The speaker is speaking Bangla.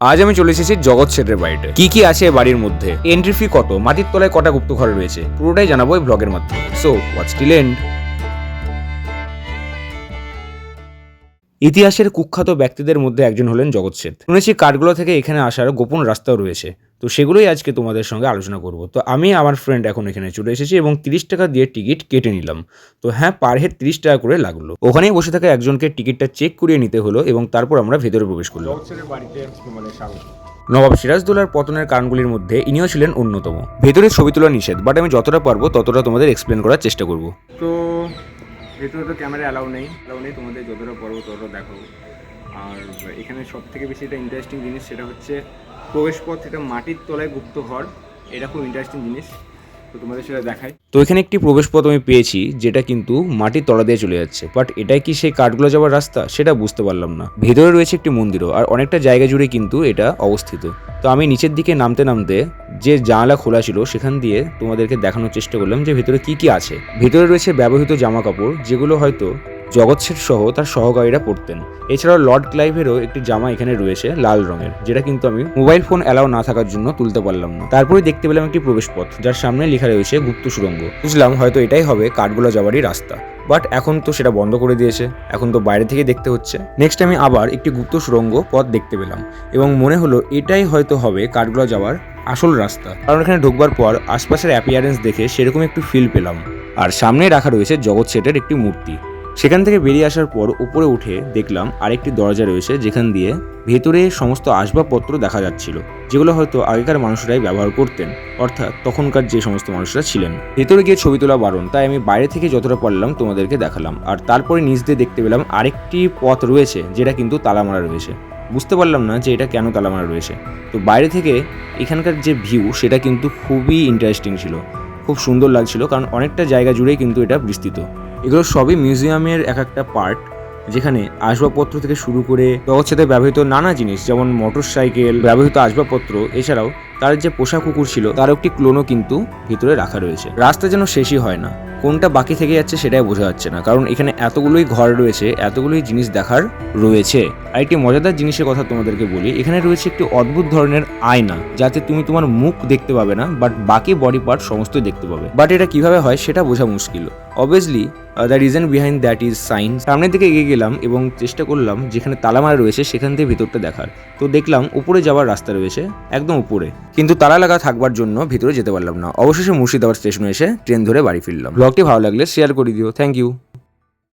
আজ আমি চলে এসেছি জগৎ শেঠের বাড়িতে। কি কি আছে বাড়ির মধ্যে? এন্ট্রি ফি কত? মাটির তলায় কটা গুপ্ত ঘর রয়েছে? পুরোটাই জানাব এই ব্লগের মাধ্যমে। সো ওয়াচ টিল এন্ড ইতিহাসের কুখ্যাত ব্যক্তিদের মধ্যে একজন হলেন জগৎ শেঠ শুনেছি কার্ডগুলো থেকে এখানে আসার গোপন রাস্তাও রয়েছে। তো সেগুলোই আজকে তোমাদের সঙ্গে আলোচনা করব। তো আমি আমার ফ্রেন্ড এখন এখানে চলে এসেছি এবং তিরিশ টাকা দিয়ে টিকিট কেটে নিলাম। তো হ্যাঁ পার হেড তিরিশ টাকা করে লাগল। ওখানেই বসে থাকা একজনকে টিকিটটা চেক করিয়ে নিতে হলো এবং তারপর আমরা ভেতরে প্রবেশ করলাম। নবাব সিরাজদৌলার পতনের কারণগুলির মধ্যে ইনিও ছিলেন অন্যতম। ভেতরে ছবি তোলা নিষেধ বাট আমি যতটা পারব ততটা তোমাদের এক্সপ্লেন করার চেষ্টা করব। তো ভেতরে তো ক্যামেরা অ্যালাউ নেই। অ্যালাউ নেই তোমাদের যতটা পারব ততটা দেখাবো। আর এখানে সব থেকে বেশি এটা ইন্টারেস্টিং জিনিস সেটা হচ্ছে প্রবেশপথ এটা মাটির তলায় গুপ্ত ঘর এটা খুব ইন্টারেস্টিং জিনিস। তো তোমাদের সেটা দেখাই। তো এখানে একটি প্রবেশপথ আমি পেয়েছি, যেটা কিন্তু মাটির তলা দিয়ে চলে যাচ্ছে। বাট এটাই কি সেই কাঠগুলো যাওয়ার রাস্তা? সেটা বুঝতে পারলাম না। ভেতরে রয়েছে একটি মন্দিরও, আর অনেকটা জায়গা জুড়ে কিন্তু এটা অবস্থিত। তো আমি নিচের দিকে নামতে নামতে যে জানালা খোলা ছিল, সেখান দিয়ে তোমাদেরকে দেখানোর চেষ্টা করলাম যে ভেতরে কি কি আছে। ভেতরে রয়েছে ব্যবহৃত জামা কাপড় যেগুলো হয়তো জগৎ শেঠ সহ তার সহকারীরা পড়তেন। এছাড়াও লর্ড ক্লাইভেরও একটি জামা এখানে রয়েছে, লাল রঙের, যেটা কিন্তু আমি মোবাইল ফোন অ্যালাউ না থাকার জন্য তুলতে পারলাম না। তারপরে দেখতে পেলাম একটি প্রবেশপথ, যার সামনে লেখা রয়েছে গুপ্ত সুরঙ্গ। বুঝলাম হয়তো এটাই হবে কাঠগোলা যাওয়ারই রাস্তা। বাট এখন তো সেটা বন্ধ করে দিয়েছে, এখন তো বাইরে থেকে দেখতে হচ্ছে। নেক্সট আমি আবার একটি গুপ্ত সুরঙ্গ পথ দেখতে পেলাম এবং মনে হলো এটাই হয়তো হবে কাঠগোলা যাওয়ার আসল রাস্তা। কারণ এখানে ঢুকবার পর আশপাশের অ্যাপিয়ারেন্স দেখে সেরকম একটু ফিল পেলাম। আর সামনে রাখা রয়েছে জগৎ শেঠের একটি মূর্তি। সেখান থেকে বেরিয়ে আসার পর উপরে উঠে দেখলাম আরেকটি দরজা রয়েছে যেখান দিয়ে ভেতরে সমস্ত আসবাবপত্র দেখা যাচ্ছিল, যেগুলো হয়তো আগেকার মানুষরাই ব্যবহার করতেন, অর্থাৎ তখনকার যে সমস্ত মানুষরা ছিলেন। ভেতরে গিয়ে ছবি তোলা বারণ, তাই আমি বাইরে থেকে যতটা পারলাম তোমাদেরকে দেখালাম। আর তারপরে নিচ দিয়ে দেখতে পেলাম আরেকটি পথ রয়েছে, যেটা কিন্তু তালামারা রয়েছে। বুঝতে পারলাম না যে এটা কেন তালামারা রয়েছে। তো বাইরে থেকে এখানকার যে ভিউ, সেটা কিন্তু খুবই ইন্টারেস্টিং ছিল। খুব সুন্দর লাগছিল, কারণ অনেকটা জায়গা জুড়েই কিন্তু এটা বিস্তৃত। এগুলো সবই মিউজিয়ামের এক একটা পার্ট যেখানে আসবাবপত্র থেকে শুরু করে জগৎ সাথে ব্যবহৃত নানা জিনিস, যেমন মোটর সাইকেল ব্যবহৃত আসবাবপত্র, এছাড়াও তার যে পোষা কুকুর ছিল তার একটি ক্লোনও কিন্তু ভিতরে রাখা রয়েছে। রাস্তা যেন শেষই হয় না, কোনটা বাকি থেকে যাচ্ছে সেটাই বোঝা যাচ্ছে না, কারণ এখানে এতগুলোই ঘর রয়েছে, এতগুলোই জিনিস দেখার রয়েছে। আর একটি মজাদার জিনিসের কথা তোমাদেরকে বলি, এখানে রয়েছে একটি অদ্ভুত ধরনের আয়না, যাতে তুমি তোমার মুখ দেখতে পাবে না বাট বাকি বডি পার্ট সমস্তই দেখতে পাবে। বাট এটা কীভাবে হয় সেটা বোঝা মুশকিল। Obviously the reason behind that is science সামনের দিকে এগিয়ে গেলাম এবং চেষ্টা করলাম যেখানে তালামারা রয়েছে সেখান থেকে ভিতরটা দেখার। তো দেখলাম উপরে যাওয়ার রাস্তা রয়েছে, একদম উপরে। কিন্তু তালা লাগা থাকবার জন্য ভিতরে যেতে পারলাম না। অবশেষে মুর্শিদাবাদ স্টেশনে এসে ট্রেন ধরে বাড়ি ফিরলাম। ব্লগটি ভালো লাগলে শেয়ার করে দিও। Thank you